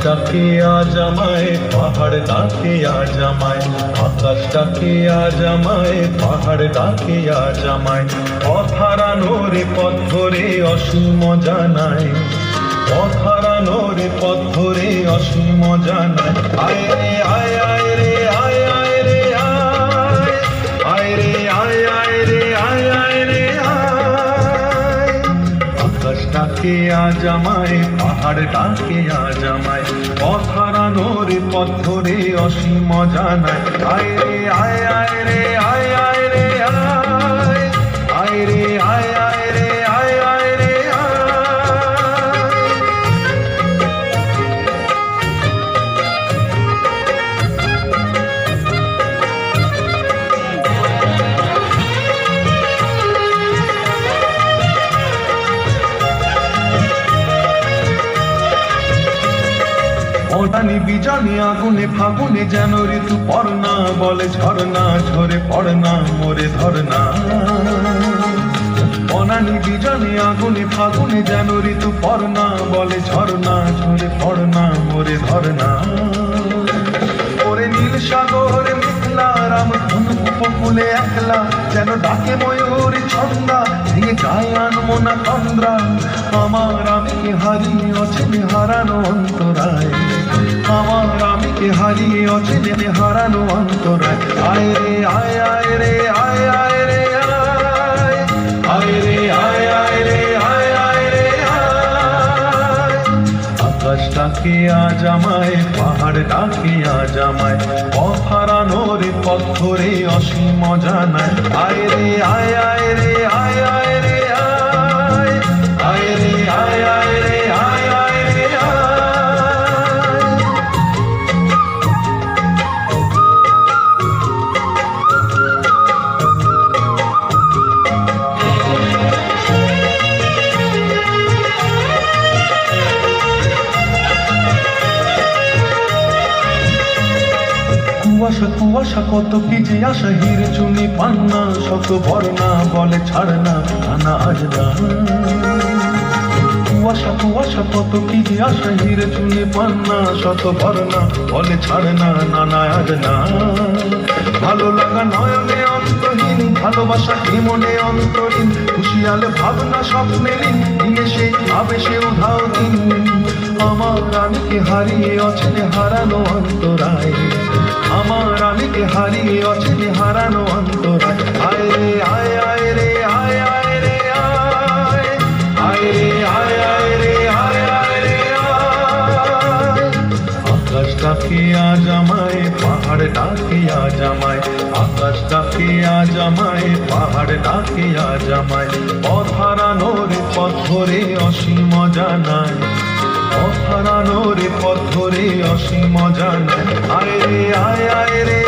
আকাশটাকে আজ আমায়, পাহাড় ডাকে আজ আমায়, আকাশটাকে আজ আমায়, পাহাড় ডাকে আজ আমায় পথারানোর পথ ধরে অসীম জানায়। পথারানোর পথ ধরে অসীম জানায়। আয় রে, আয় আকাশটাকে আজ পাহাড় ডাকে আজ আমায়। পথ ধরে অসীম জানায় আয় রে, আয় আয় রে অটানি বিজানি আগুনে ফাগুনে যেন ঋতু পড়না, বলে ঝরনা, ঝরে পড়না, মোরে ধরনা। অনানি বিজানি আগুনে ফাগুনে যেন ঋতু পড়না, বলে ঝরনা, ঝরে পড়না, মোরে ধরনা। ওরে নীল সাগরে, মেঘলা, রাম ধনু, উপকূলে একলা, যেন ডাকে ময়ূর, ছন্দা দিয়ে গায়ে আনমো না তন্দ্রা। আমার আমিকে হারিয়ে অচেনে হারানো আমিকে হারিয়ে অচেনে হারানো অন্তরায়। আয় রে, আয় আয় রে, আয় আয় রে আয়। রে, আয় আয় রে, আয় আয় রে, আয়। আকাশটাকে আজ আমায় পাহাড় ডাকে আজ আমায় পথারানোর পথ ধরে অসীম জানায় আয় রে, আয় আয় রে, আয় আয় কুয়াশা কুয়াশা কত যে আশা হিরে চুনি পান্না শত বর্ণা, বলে ছাড় না আনা আজ না। কুয়াশা কুয়াশা কত যে আশা হিরে চুনি পান্না শত বর্ণা, বলে ছাড় না নানা আজ না। ভালো লাগা নয়নে অন্তহীন, ভালোবাসা মনে অন্তরীণ খুশিয়ালে ভাবনা স্বপ্নেরীণ নিমেষে আবেশে উধাও দিন আমার আমিকে হারিয়ে অচেনে হারানো অন্তরায়। আকাশটাকে আজ পাহাড় ডাকিয়া আজ আমায় ডাকিয়া আজ পাহাড় ডাকিয়া আজ আমায়। পথ ধরে অসীম জানায় পথ ধরে অসীম জানায় আয় রে, আয় আয় রে